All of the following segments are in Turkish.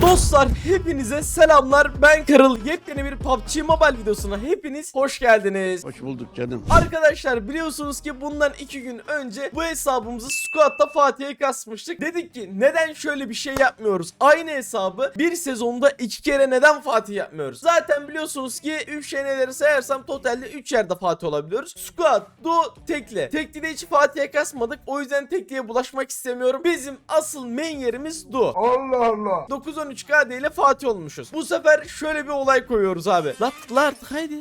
Dostlar hepinize selamlar. Ben Karıl. Yepyeni bir PUBG Mobile videosuna hepiniz hoş geldiniz. Hoş bulduk canım. Arkadaşlar biliyorsunuz ki bundan iki gün önce bu hesabımızı Squad'da Fatih'e kasmıştık. Dedik ki neden şöyle bir şey yapmıyoruz? Aynı hesabı bir sezonda iki kere neden Fatih yapmıyoruz? Zaten biliyorsunuz ki 3 şeyleri sayarsam totalde 3 yerde Fatih olabiliyoruz. Squad, Duo, Tekli. Tekli'de hiç Fatih'e kasmadık. O yüzden Tekli'ye bulaşmak istemiyorum. Bizim asıl main yerimiz Duo. Allah Allah. 9-13 KD ile Fatih olmuşuz. Bu sefer şöyle bir olay koyuyoruz abi. La tıkla artık haydi.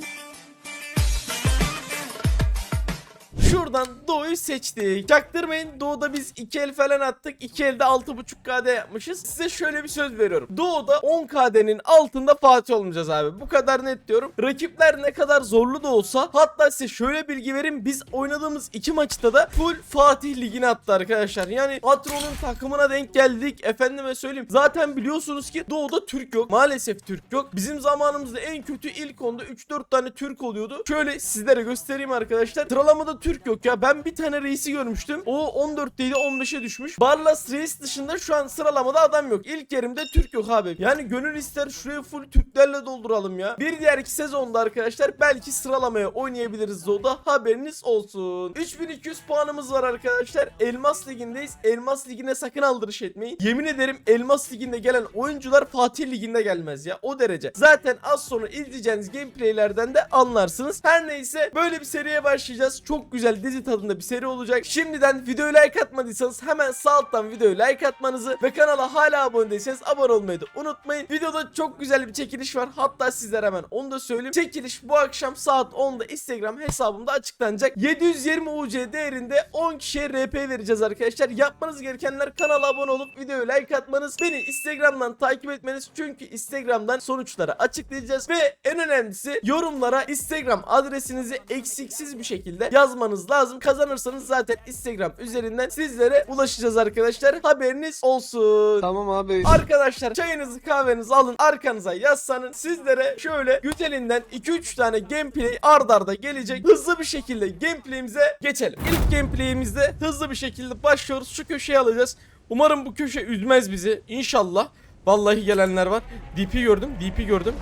Şuradan Doğu'yu seçtik. Çaktırmayın Doğu'da biz 2 el falan attık. 2 elde 6.5 KD yapmışız. Size şöyle bir söz veriyorum. Doğu'da 10 KD'nin altında Fatih olmayacağız abi. Bu kadar net diyorum. Rakipler ne kadar zorlu da olsa hatta size şöyle bilgi vereyim. Biz oynadığımız iki maçta da full Fatih ligine attı arkadaşlar. Yani patronun takımına denk geldik. Efendime söyleyeyim. Zaten biliyorsunuz ki Doğu'da Türk yok. Maalesef Türk yok. Bizim zamanımızda en kötü ilk onda 3-4 tane Türk oluyordu. Şöyle sizlere göstereyim arkadaşlar. Sıralamada Türk yok ya. Ben bir tane reisi görmüştüm. O 14'teydi 15'e düşmüş. Barlas reis dışında şu an sıralamada adam yok. İlk yerimde Türk yok abi. Yani gönül ister şurayı full Türklerle dolduralım ya. Bir diğer iki sezonda arkadaşlar belki sıralamaya oynayabiliriz Zoda. Haberiniz olsun. 3200 puanımız var arkadaşlar. Elmas ligindeyiz. Elmas ligine sakın aldırış etmeyin. Yemin ederim Elmas liginde gelen oyuncular Fatih liginde gelmez ya. O derece. Zaten az sonra izleyeceğiniz gameplaylerden de anlarsınız. Her neyse böyle bir seriye başlayacağız. Çok güzel dizi tadında bir seri olacak. Şimdiden videoyu like atmadıysanız hemen sağ alttan videoyu like atmanızı ve kanala hala abone değilseniz abone olmayı da unutmayın. Videoda çok güzel bir çekiliş var. Hatta sizlere hemen onu da söyleyeyim. Çekiliş bu akşam saat 10'da Instagram hesabımda açıklanacak. 720 UC değerinde 10 kişiye RP vereceğiz arkadaşlar. Yapmanız gerekenler kanala abone olup videoyu like atmanız. Beni Instagram'dan takip etmeniz. Çünkü Instagram'dan sonuçları açıklayacağız. Ve en önemlisi yorumlara Instagram adresinizi eksiksiz bir şekilde yazmanız lazım. Kazanırsanız zaten Instagram üzerinden sizlere ulaşacağız arkadaşlar. Haberiniz olsun. Tamam abi. Arkadaşlar çayınızı kahvenizi alın arkanıza yaslanın. Sizlere şöyle gütelinden 2-3 tane gameplay ard arda gelecek. Hızlı bir şekilde gameplay'imize geçelim. İlk gameplay'imizde hızlı bir şekilde başlıyoruz. Şu köşeyi alacağız. Umarım bu köşe üzmez bizi. İnşallah. Vallahi gelenler var. DP gördüm. DP gördüm.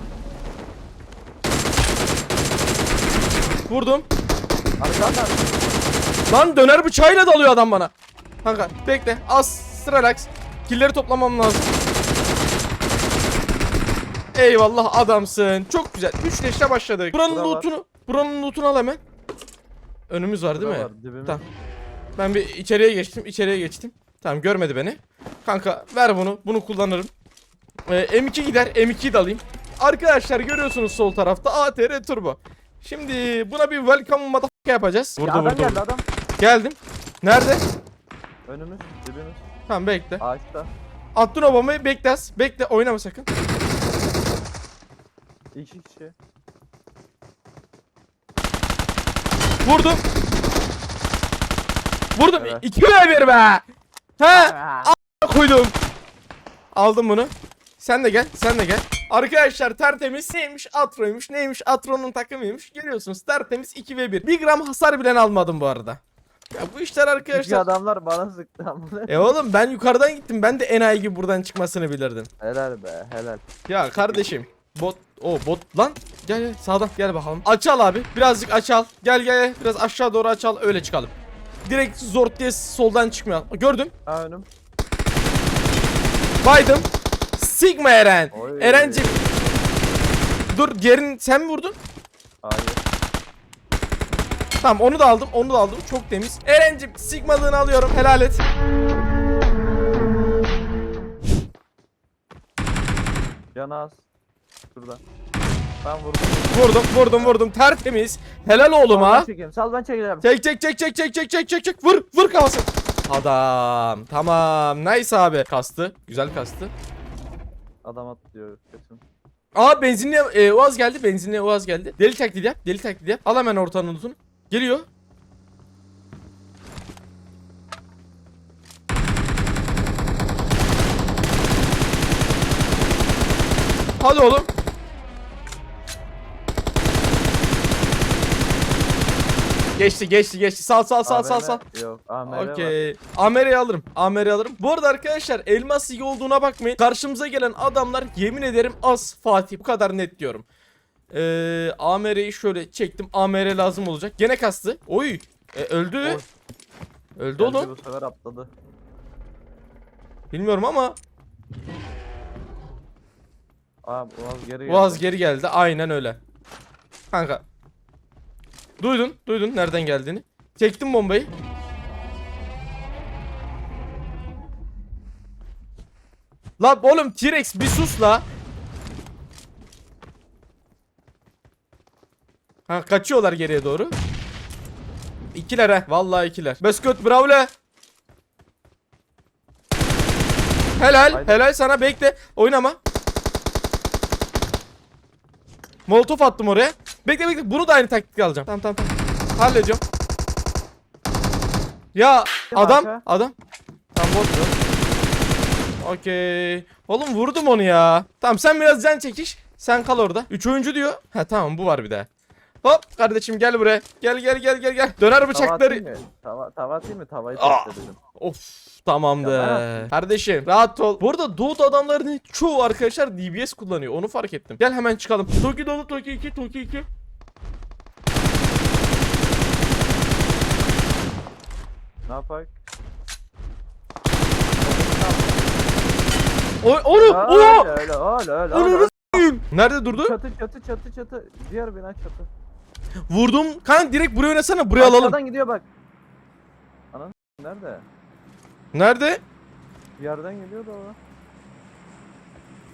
Vurdum. Lan döner bıçağıyla dalıyor adam bana. Kanka bekle. Az relax. Killeri toplamam lazım. Eyvallah adamsın. Çok güzel. 3 leşle başladık. Buranın Bura var. lootunu, buranın lootunu al hemen. Önümüz var değil mi? Var, dibimiz. Tamam. Ben bir içeriye geçtim. içeriye geçtim. Tamam görmedi beni. Kanka ver bunu. Bunu kullanırım. Ee, M2 gider. M2'yi de alayım. Arkadaşlar görüyorsunuz sol tarafta ATR Turbo. Şimdi buna bir welcome motherfucker yapacağız. Ya Vurdu adam vurdu. geldi adam. Geldim. Nerede? Önümüz, dibimiz. Tamam bekle. Ağaçta. Attın o bombayı bekle az. Bekle oynama sakın. İki kişi. Vurdum. Vurdum. Evet. 2 ve 1 be. He koydum. Aldım bunu. Sen de gel. Sen de gel. Arkadaşlar tertemiz neymiş Atro'ymuş neymiş Atro'nun takımıymış. Görüyorsunuz tertemiz 2 ve 1 1 gram hasar bilen almadım bu arada. Ya bu işler arkadaşlar adamlar bana sıktı ama. E oğlum ben yukarıdan gittim ben de enayi gibi buradan çıkmasını bilirdim. Helal be helal. Ya kardeşim bot o bot lan. Gel gel sağdan gel bakalım. Açal abi birazcık açal. Gel gel biraz aşağı doğru açal öyle çıkalım. Direkt zort diye soldan çıkmayalım. Gördüm Ha önüm. baydım Sigma Eren Oy. Erencim Dur diğerini sen mi vurdun? Hayır. Tamam onu da aldım onu da aldım çok temiz Erencim Sigma'lığını alıyorum helal et Can az. Şurada. Ben vurdum. Vurdum vurdum vurdum tertemiz Helal oğlum Sal ben çekeyim. Sal ben çekeceğim. Çek çek çek çek çek çek çek çek çek vur vur kafası Adam tamam nice abi Kastı güzel kastı Adam atlıyor. Kesin. Aa benzinliğe e, Uaz geldi benzinliğe Uaz geldi Deli taklidi yap deli taklidi yap Al hemen ortanın uzun Geliyor Hadi oğlum Geçti geçti geçti. Sal sal sal sal sal. Yok. Var. Okey. Alırım. Amer'i alırım. Bu arada arkadaşlar elmas ligi olduğuna bakmayın. Karşımıza gelen adamlar yemin ederim az Fatih. Bu kadar net diyorum. Ee, AMR'yi şöyle çektim. AMR lazım olacak. Gene kastı. Oy. E, öldü. Oy. Öldü Geldi oğlum. Bu sefer atladı. Bilmiyorum ama Aa Boğaz geri geldi. Boğaz geri geldi. Aynen öyle. Kanka. Duydun. Duydun nereden geldiğini. Çektim bombayı. La oğlum T-Rex bir sus la. Ha kaçıyorlar geriye doğru. İkiler ha. Vallahi ikiler. Beskot bravo la. Helal. Haydi. Helal sana bekle. Oynama. Molotof attım oraya. Bekle bekle. Bunu da aynı taktik alacağım. Tamam tamam tamam. Hallediyorum. Ya adam arka? adam. Tamam bot bu. Okey. Oğlum vurdum onu ya. Tamam sen biraz can çekiş. Sen kal orada. 3 oyuncu diyor. Ha tamam bu var bir daha. Hop kardeşim gel buraya. Gel gel gel gel gel. Döner Tava atayım bıçakları. mı? Tava, tava atayım mı? Tavayı Aa. edelim. Of tamamdır. Kardeşim rahat ol. Bu arada Doğu adamlarının çoğu arkadaşlar DBS kullanıyor. Onu fark ettim. Gel hemen çıkalım. Toki dolu Toki 2 Toki 2. Ne yapak? O onu o. Öyle öyle öyle öyle. Onu öyle. Nerede durdu? Çatı çatı çatı çatı. Diğer bina çatı. Vurdum. Kan direkt buraya oynasana. Buraya alalım. Arkadan gidiyor bak. Anan nerede? Nerede? Bir yerden geliyor da o.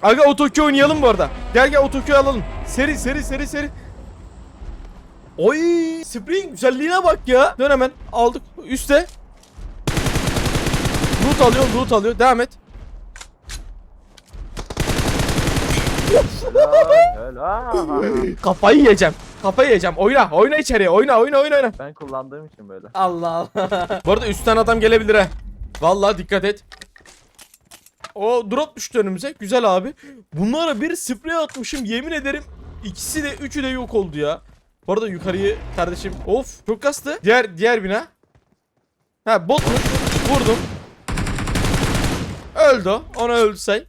Aga o Tokyo oynayalım bu arada. Gel gel o Tokyo alalım. Seri seri seri seri. Oy Spring güzelliğine bak ya. Dön hemen aldık üste. Loot alıyor loot alıyor devam et. Kafayı yiyeceğim. Kafayı yiyeceğim. Oyna oyna içeriye oyna oyna oyna oyna. ben kullandığım için böyle. Allah Allah. bu arada üstten adam gelebilir ha. Vallahi dikkat et. O drop düştü önümüze. Güzel abi. Bunlara bir sprey atmışım. Yemin ederim ikisi de üçü de yok oldu ya. Bu arada yukarıyı kardeşim. Of çok kastı. Diğer diğer bina. Ha botmuş. Vurdum. Öldü o. Ona öldü say.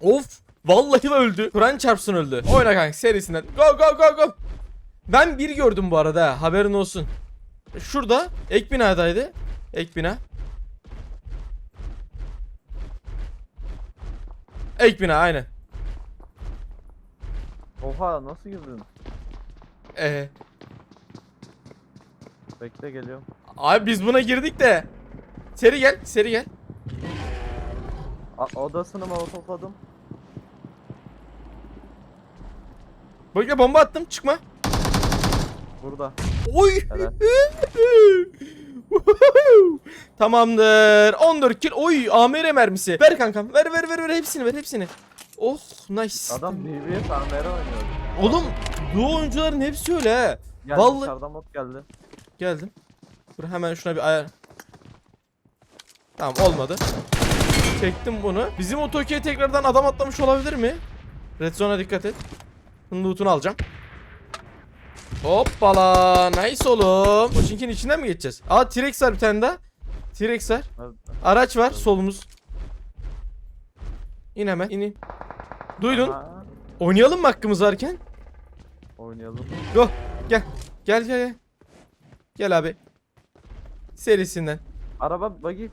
Of. Vallahi öldü. Kur'an çarpsın öldü. Oyna kanka serisinden. Go go go go. Ben bir gördüm bu arada ha, haberin olsun. Şurada ek binadaydı. Ek bina. Ek bina aynen. Oha nasıl girdin? Ee, Bekle geliyorum. abi biz buna girdik de. Seri gel, seri gel. A odasını molotopladım. Bekle bomba attım, çıkma. Burada. Oy. Tamamdır. 14 kill. Oy, AMR mermisi. Ver kankam. Ver ver ver ver hepsini ver hepsini. Oh, nice. Adam BBS AMR oynuyor. Oğlum bu oyuncuların hepsi öyle he. Geldi Vallahi- dışarıdan bot geldi. Geldim. Dur hemen şuna bir ayar. Tamam olmadı. Çektim bunu. Bizim o Tokyo'ya tekrardan adam atlamış olabilir mi? Red zone'a dikkat et. Bunun loot'unu alacağım. Hoppala. Nice oğlum. Koçink'in içinden mi geçeceğiz? Aa T-Rex var bir tane daha. T-Rex var. Araç var solumuz. İn hemen. in in. Duydun. Aha, Oynayalım mı hakkımız varken? Oynayalım. Go. Gel. Gel gel gel. Gel abi. Serisinden. Araba buggy.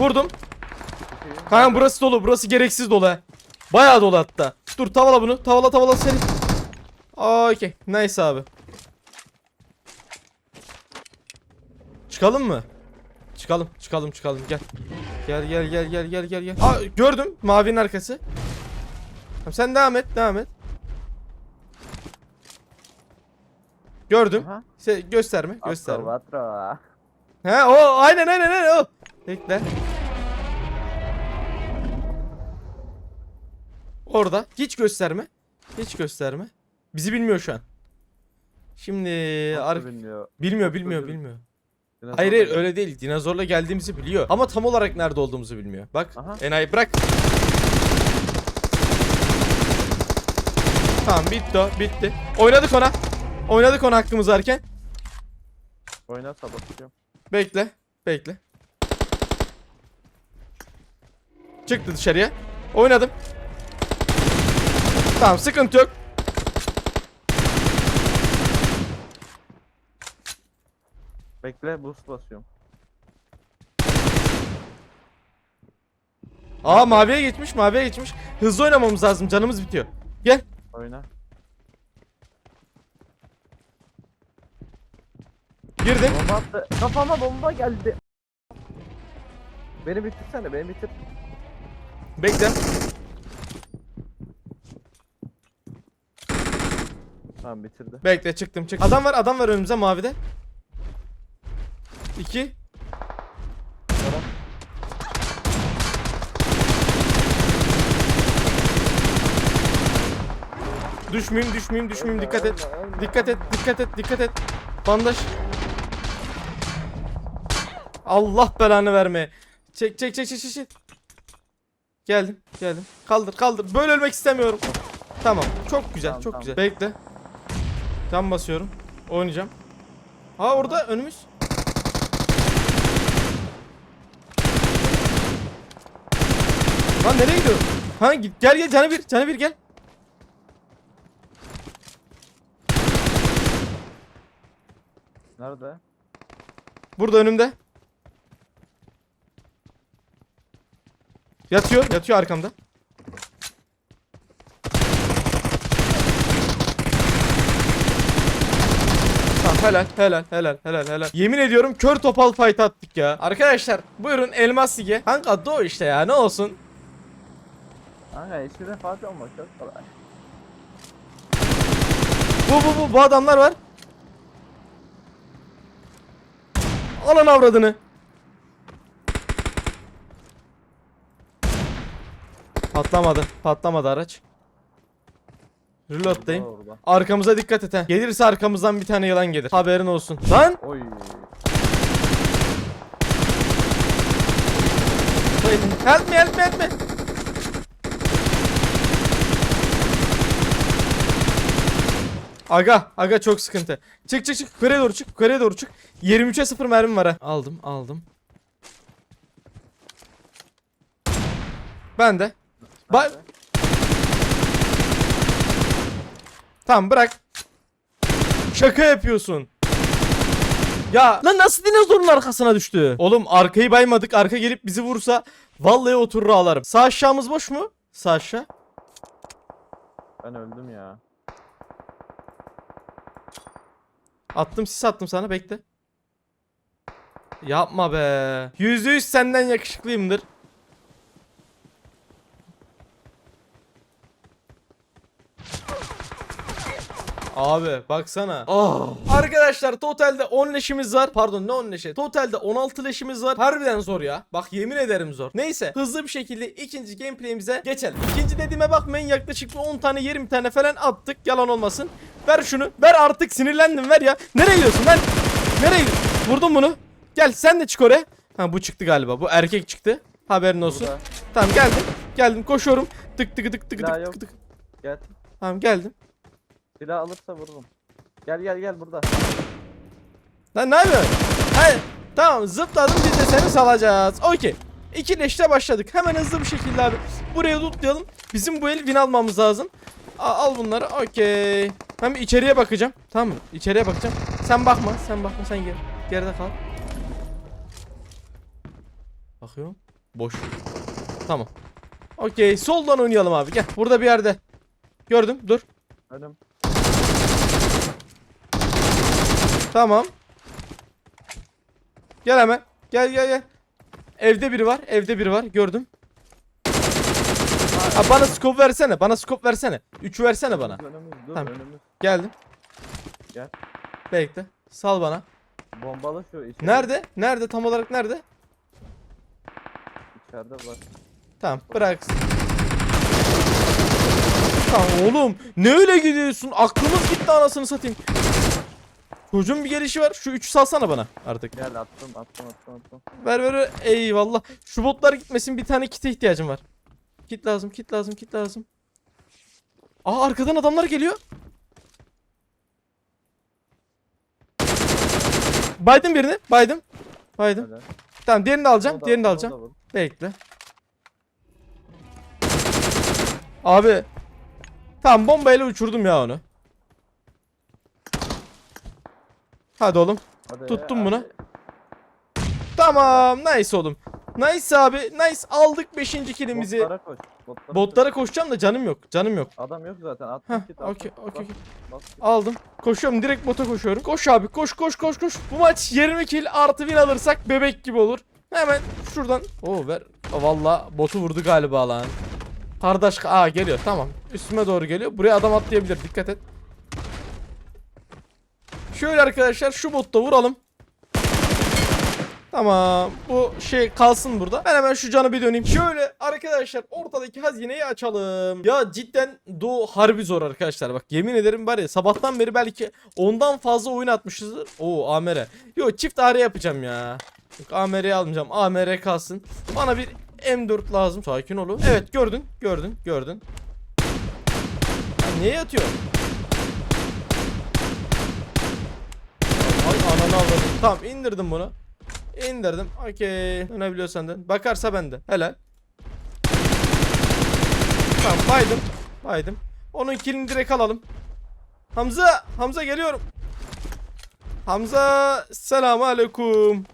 Vurdum. Kanka burası dolu. Burası gereksiz dolu ha. Bayağı dolu hatta. Dur tavala bunu. Tavala tavala seni. Okey. Nice abi. Çıkalım mı? Çıkalım. Çıkalım çıkalım. Gel. Gel gel gel gel gel gel gel. Aa gördüm. Mavinin arkası. Tamam, sen devam et. Devam et. Gördüm. Aha. Se gösterme. Gösterme. He o aynen aynen aynen o. Bekle. Orada. Hiç gösterme. Hiç gösterme. Bizi bilmiyor şu an. Şimdi ar- bilmiyor. Bilmiyor, bilmiyor, bilmiyor. Dinozor Hayır hayır öyle değil. Dinozorla geldiğimizi biliyor. Ama tam olarak nerede olduğumuzu bilmiyor. Bak Aha. enayi bırak. Tamam bitti o bitti. Oynadık ona. Oynadık ona hakkımız varken. Oynat da. Bekle. Bekle. Çıktı dışarıya. Oynadım. Tamam sıkıntı yok. Bekle boost basıyorum. Aa maviye geçmiş maviye geçmiş. Hızlı oynamamız lazım canımız bitiyor. Gel. Oyna. Girdim. Bomba attı. Kafama bomba geldi. Beni bitirsene beni bitir. Bekle. Tamam bitirdi. Bekle çıktım çıktım. Adam var adam var önümüze mavide. İki. Tamam. Düşmeyeyim düşmeyeyim düşmeyeyim dikkat et. Dikkat et dikkat et dikkat et. Bandaj. Allah belanı verme. Çek çek çek çek çek, çek. Geldim geldim. Kaldır kaldır. Böyle ölmek istemiyorum. Tamam. Çok güzel Tamam, çok tamam. güzel. Bekle. Tam basıyorum. Oynayacağım. Ha orada önümüz. Lan nereye gidiyor? Ha git gel gel canı bir canı bir gel. Nerede? Burada önümde. Yatıyor, yatıyor arkamda. Helal, helal, helal, helal, helal. Yemin ediyorum kör topal fight attık ya. Arkadaşlar buyurun Elmas Lig'e. Kanka doğu işte ya ne olsun. Kanka eşire Fatih olmak çok kolay. Bu bu bu bu adamlar var. Alın avradını. Patlamadı. Patlamadı araç. Reload'dayım. Orada. Arkamıza dikkat et ha. Gelirse arkamızdan bir tane yılan gelir. Haberin olsun. Lan! Oy. Help me help me help me. Aga, aga çok sıkıntı. Çık çık çık. Yukarıya doğru çık. Yukarıya doğru çık. 23'e 0 mermim var ha. Aldım, aldım. Ben de. Bak. Nerede? Tamam bırak. Şaka yapıyorsun. Ya lan nasıl dinozorun arkasına düştü? Oğlum arkayı baymadık. Arka gelip bizi vursa vallahi oturur ağlarım. Sağ aşağımız boş mu? Sağ aşağı. Ben öldüm ya. Attım sis attım sana bekle. Yapma be. Yüzde yüz senden yakışıklıyımdır. Abi baksana. Ah. Arkadaşlar totalde 10 leşimiz var. Pardon ne 10 leşi? Totalde 16 leşimiz var. Harbiden zor ya. Bak yemin ederim zor. Neyse hızlı bir şekilde ikinci gameplay'imize geçelim. İkinci dediğime bakmayın yaklaşık bir 10 tane 20 tane falan attık. Yalan olmasın. Ver şunu. Ver artık sinirlendim ver ya. Nereye gidiyorsun lan? Nereye gidiyorsun? Vurdum bunu. Gel sen de çık oraya. Ha bu çıktı galiba. Bu erkek çıktı. Haberin olsun. Burada. Tamam geldim. Geldim koşuyorum. Tık tık tık tık tık tık tık. Gel. Tamam geldim. Silah alırsa vururum. Gel gel gel burada. Lan ne yapıyorsun? Hayır. Tamam zıpladım biz de seni salacağız. Okey. İki leşte başladık. Hemen hızlı bir şekilde abi. Buraya lootlayalım. Bizim bu el win almamız lazım. A- al bunları. Okey. Ben bir içeriye bakacağım. Tamam mı? İçeriye bakacağım. Sen bakma. Sen bakma. Sen gel. Geride kal. Bakıyorum. Boş. Tamam. Okey. Soldan oynayalım abi. Gel. Burada bir yerde. Gördüm. Dur. Önüm. Tamam. Gel hemen. Gel gel gel. Evde biri var. Evde biri var. Gördüm. Ha, bana scope versene. Bana scope versene. 3 versene bana. Önümüz dur Tamam. önümüz. Geldim. Gel. Bekle. Sal bana. Bombalı şu içeri. Nerede? Nerede? Tam olarak nerede? İçeride bak. Tamam bırak. Tamam oğlum. Ne öyle gidiyorsun? Aklımız gitti anasını satayım. Çocuğun bir gelişi var. Şu 3'ü salsana bana artık. Gel attım attım attım attım. Ver ver ver. Eyvallah. Şu botlar gitmesin bir tane kite ihtiyacım var. Kit lazım, kit lazım, kit lazım. Aa arkadan adamlar geliyor. Baydım birini. Baydım. Baydım. Helal. Tamam diğerini de alacağım. Da- diğerini de da alacağım. vur. Bekle. Abi. Tamam bombayla uçurdum ya onu. Hadi oğlum. Hadi, Tuttum bunu. Tamam. Nice oğlum. Nice abi. Nice. Aldık 5. kilimizi. Botlara koş. Botlara Botlara koşacağım da canım yok. Canım yok. Adam yok zaten. At Heh, git, okey. Aldım. Koşuyorum. Direkt bota koşuyorum. Koş abi. Koş koş koş koş. Bu maç 20 kill artı win alırsak bebek gibi olur. Hemen şuradan. Oo ver. Valla botu vurdu galiba lan. Kardeş. Aa geliyor. Tamam. Üstüme doğru geliyor. Buraya adam atlayabilir. Dikkat et. Şöyle arkadaşlar şu botta vuralım. Tamam. Bu şey kalsın burada. Ben hemen şu canı bir döneyim. Şöyle arkadaşlar ortadaki hazineyi açalım. Ya cidden Doğu harbi zor arkadaşlar. Bak yemin ederim var ya sabahtan beri belki ondan fazla oyun atmışızdır. Oo AMR. Yo çift AR yapacağım ya. Yok almayacağım. AMR kalsın. Bana bir M4 lazım. Sakin olun. Evet gördün. Gördün. Gördün. Ya niye yatıyor? Avradım. Tamam indirdim bunu. İndirdim. Okey. Dönebiliyorsan dön. Bakarsa bende. Helal. Tamam baydım. Baydım. Onun kilini direkt alalım. Hamza. Hamza geliyorum. Hamza. Selamun aleyküm.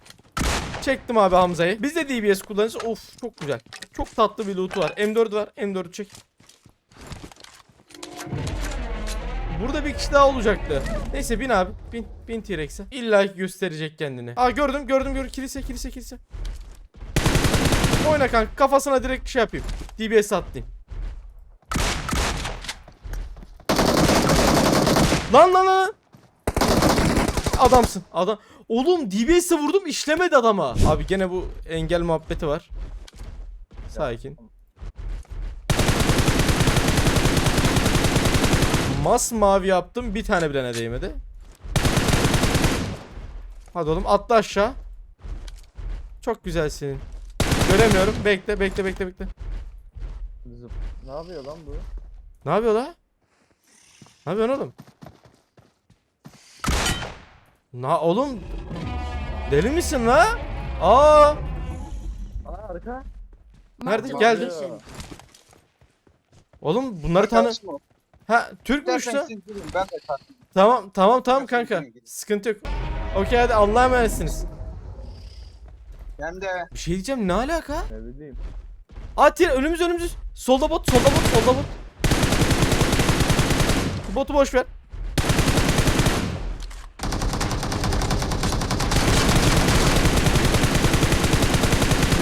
Çektim abi Hamza'yı. Biz de DBS kullanırız. Of çok güzel. Çok tatlı bir loot'u var. M4 var. M4'ü çek. Burada bir kişi daha olacaktı. Neyse bin abi. Bin. Bin T-Rex'e. İlla gösterecek kendini. Aa gördüm gördüm gördüm. Kilise kilise kilise. Oyna kanka. Kafasına direkt şey yapayım. DBS atlayayım. Lan lan lan. Adamsın. Adam. Oğlum DBS'e vurdum işlemedi adama. Abi gene bu engel muhabbeti var. Sakin. Mas mavi yaptım. Bir tane bile ne değmedi. Hadi oğlum atla aşağı. Çok güzelsin. Göremiyorum. Bekle bekle bekle bekle. Zıp. Ne yapıyor lan bu? Ne yapıyor la? Ne yapıyorsun oğlum? Na oğlum deli misin la? Aa Aa arka. Nerede? Marked a Geldi. location. oğlum bunları tanı. Ha Türkmüş Dersen la. siz durun, Ben de kalktım. Tamam tamam tamam Ben kanka. Sıkıntı yok. Okey hadi Allah'a emanetsiniz. Ben de Bir şey diyeceğim ne alaka? Ne bileyim. Ati önümüz önümüz. Solda bot, solda bot, solda bot. Botu boş ver.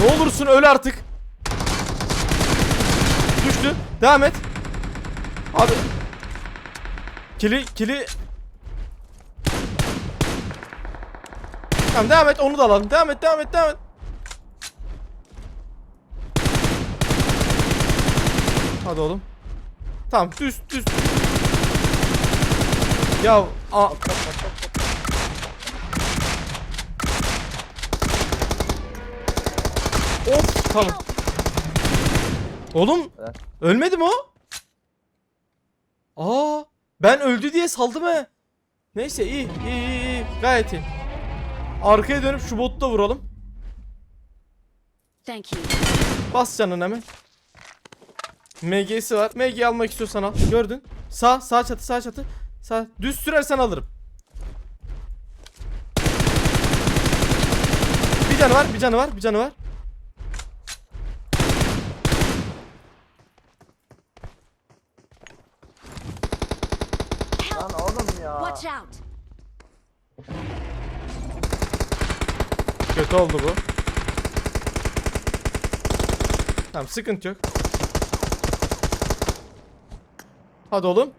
Ne olursun öl artık. Düştü. Devam et. Abi. Kili kili. Tamam devam et onu da alalım. Devam et devam et devam et. Hadi oğlum. Tamam düz düz. Ya a Of tamam. Oğlum ölmedi mi o? Aa ben öldü diye saldım he. Neyse iyi iyi iyi, iyi. gayet iyi. Arkaya dönüp şu botu da vuralım. Thank you. Bas canını hemen. MG'si var. MG almak istiyorsan al. Gördün. Sağ, sağ çatı, sağ çatı. Sağ. Düz sürersen alırım. Bir canı var, bir canı var, bir canı var. Lan oğlum ya. Watch out. Kötü oldu bu. Tamam, sıkıntı yok. Hadi oğlum.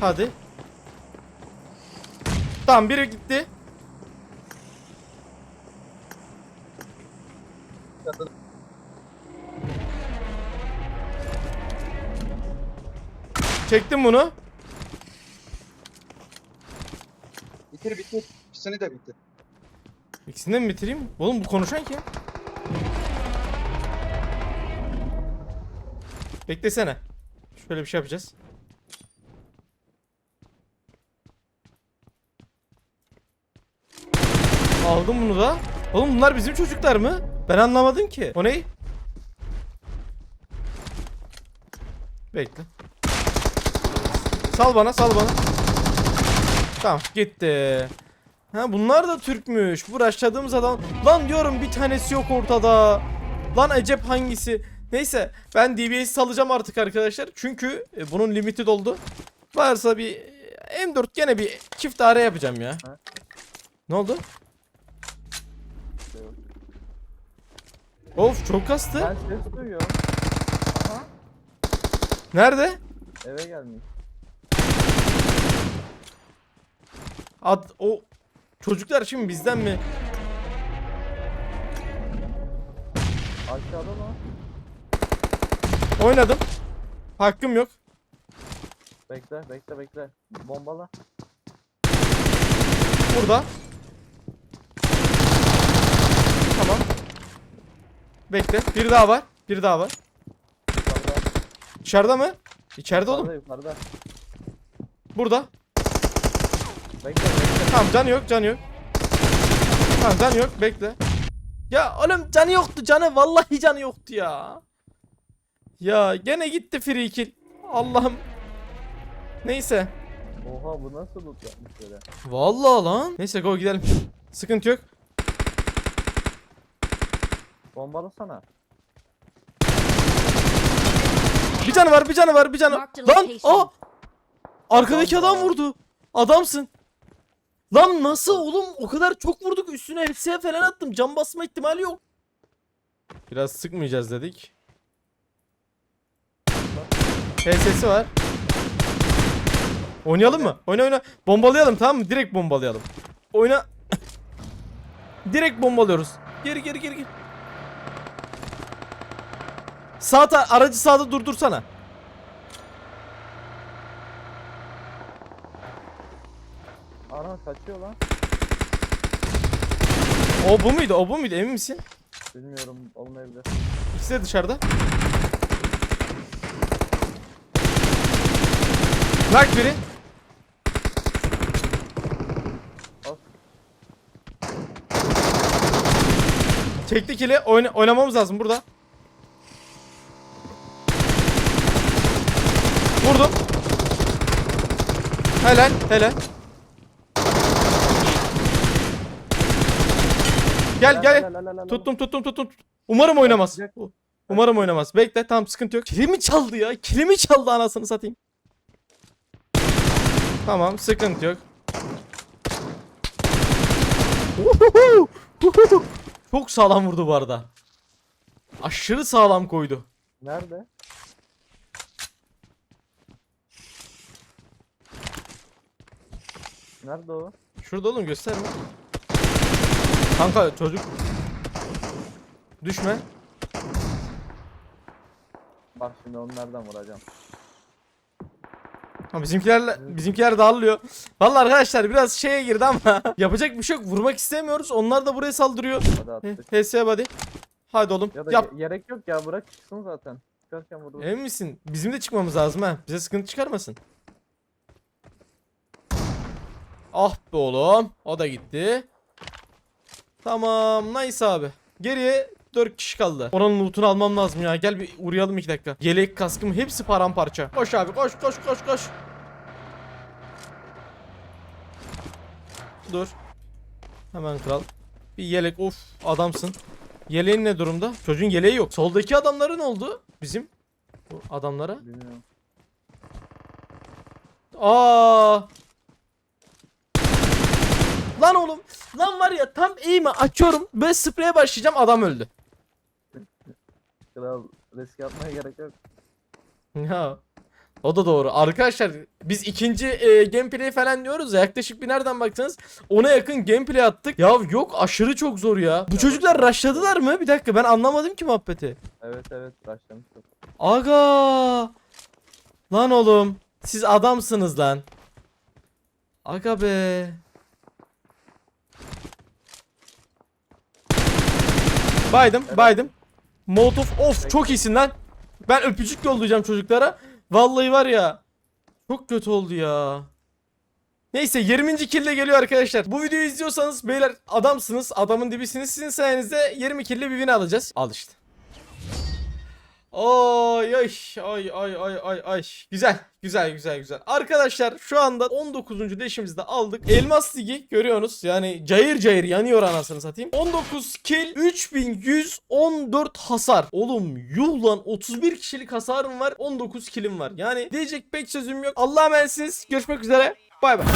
Hadi. Tamam biri gitti. Çektim bunu. bitir bitir. İkisini de bitir. İkisini de mi bitireyim? Oğlum bu konuşan kim? Beklesene. Şöyle bir şey yapacağız. Aldım bunu da. Oğlum bunlar bizim çocuklar mı? Ben anlamadım ki. O ne? Bekle. Sal bana, sal bana. Tamam, gitti. Ha bunlar da Türkmüş. Bu rushladığımız adam. Lan diyorum bir tanesi yok ortada. Lan acep hangisi? Neyse ben DBS'i salacağım artık arkadaşlar. Çünkü e, bunun limiti doldu. Varsa bir e, M4 gene bir çift ara yapacağım ya. Ha? Ne oldu? Şey. Of çok kastı. Ben ses duyuyorum. Aha. Nerede? Eve gelmiş. Ad o çocuklar şimdi bizden mi? Aşağıda mı? Oynadım. Hakkım yok. Bekle bekle bekle. Bombala. Burada. Tamam. Bekle. Bir daha var. Bir daha var. Yukarıda. Dışarıda mı? İçeride oğlum. Yukarıda yukarıda. Burada. Bekle bekle. Tamam canı yok canı yok. Tamam canı yok bekle. Ya oğlum canı yoktu canı vallahi canı yoktu ya. Ya gene gitti free kill. Allah'ım. Neyse. Oha bu nasıl loot yapmış böyle? Vallahi lan. Neyse go gidelim. Sıkıntı yok. Bombalasana. Bir canı var bir canı var bir canı. Marked Lan location. aa. Arkadaki Adam vurdu. Adamsın. Lan nasıl oğlum o kadar çok vurduk üstüne hepsiye falan attım. Can basma ihtimali yok. Biraz sıkmayacağız dedik. HS'si var. Oynayalım mı? Oyna oyna. Bombalayalım tamam mı? Direkt bombalayalım. Oyna. Direkt bombalıyoruz. Geri geri geri geri. Sağ ta- aracı sağda durdursana. Ana kaçıyor lan. O bu muydu? O bu muydu? Emin misin? Bilmiyorum olmayabilir. İkisi de dışarıda. Bak biri. Of. Çektik ile oyna oynamamız lazım burada. Vurdum. Helal, helal. Gel gel. Tuttum tuttum tuttum. Umarım oynamaz. Umarım oynamaz. Bekle tamam sıkıntı yok. Kilimi çaldı ya. Kilimi çaldı anasını satayım. Tamam sıkıntı yok. Çok sağlam vurdu bu arada. Aşırı sağlam koydu. Nerede? Nerede o? Şurada oğlum gösterme. Kanka çocuk. Düşme. Bak şimdi onu nereden vuracağım? Ha, bizimkilerle bizimkiler dağılıyor. Vallahi arkadaşlar biraz şeye girdi ama yapacak bir şey yok. Vurmak istemiyoruz. Onlar da buraya saldırıyor. Hadi attık. HS body. Hadi oğlum. Ya da Yap. ge- gerek yok ya bırak çıksın zaten. Çıkarken vurur. Emin misin? Bizim de çıkmamız lazım ha. Bize sıkıntı çıkarmasın. Ah be oğlum. O da gitti. Tamam. Nice abi. Geriye 4 kişi kaldı. Oranın lootunu almam lazım ya. Gel bir uğrayalım 2 dakika. Yelek kaskım hepsi paramparça. Koş abi koş koş koş koş. Dur. Hemen kral. Bir yelek of adamsın. Yeleğin ne durumda? Çocuğun yeleği yok. Soldaki adamların oldu? Bizim bu adamlara. Bilmiyorum. Aa! Lan oğlum. Lan var ya tam eğimi açıyorum. Böyle spreye başlayacağım adam öldü. Kral risk yapmaya gerek yok. Ya. O da doğru. Arkadaşlar biz ikinci e, gameplay falan diyoruz ya yaklaşık bir nereden baksanız ona yakın gameplay attık. Ya yok aşırı çok zor ya. Bu çocuklar rushladılar mı? Bir dakika ben anlamadım ki muhabbeti. Evet evet başlamıştık. Aga. Lan oğlum. Siz adamsınız lan. Aga be. Baydım, baydım. Molotov of çok iyisin lan. Ben öpücük yollayacağım çocuklara. Vallahi var ya. Çok kötü oldu ya. Neyse 20. kille geliyor arkadaşlar. Bu videoyu izliyorsanız beyler adamsınız. Adamın dibisiniz. Sizin sayenizde 20 kille bir win alacağız. Al işte. Ay ay ay ay ay ay ay. Güzel güzel güzel güzel. Arkadaşlar şu anda 19. deşimizi de aldık. Elmas Ligi görüyorsunuz. Yani cayır cayır yanıyor anasını satayım. 19 kill 3114 hasar. Oğlum yuh lan 31 kişilik hasarım var 19 killim var. Yani diyecek pek sözüm yok. Allah'a emanetsiniz. Görüşmek üzere. Bay bay.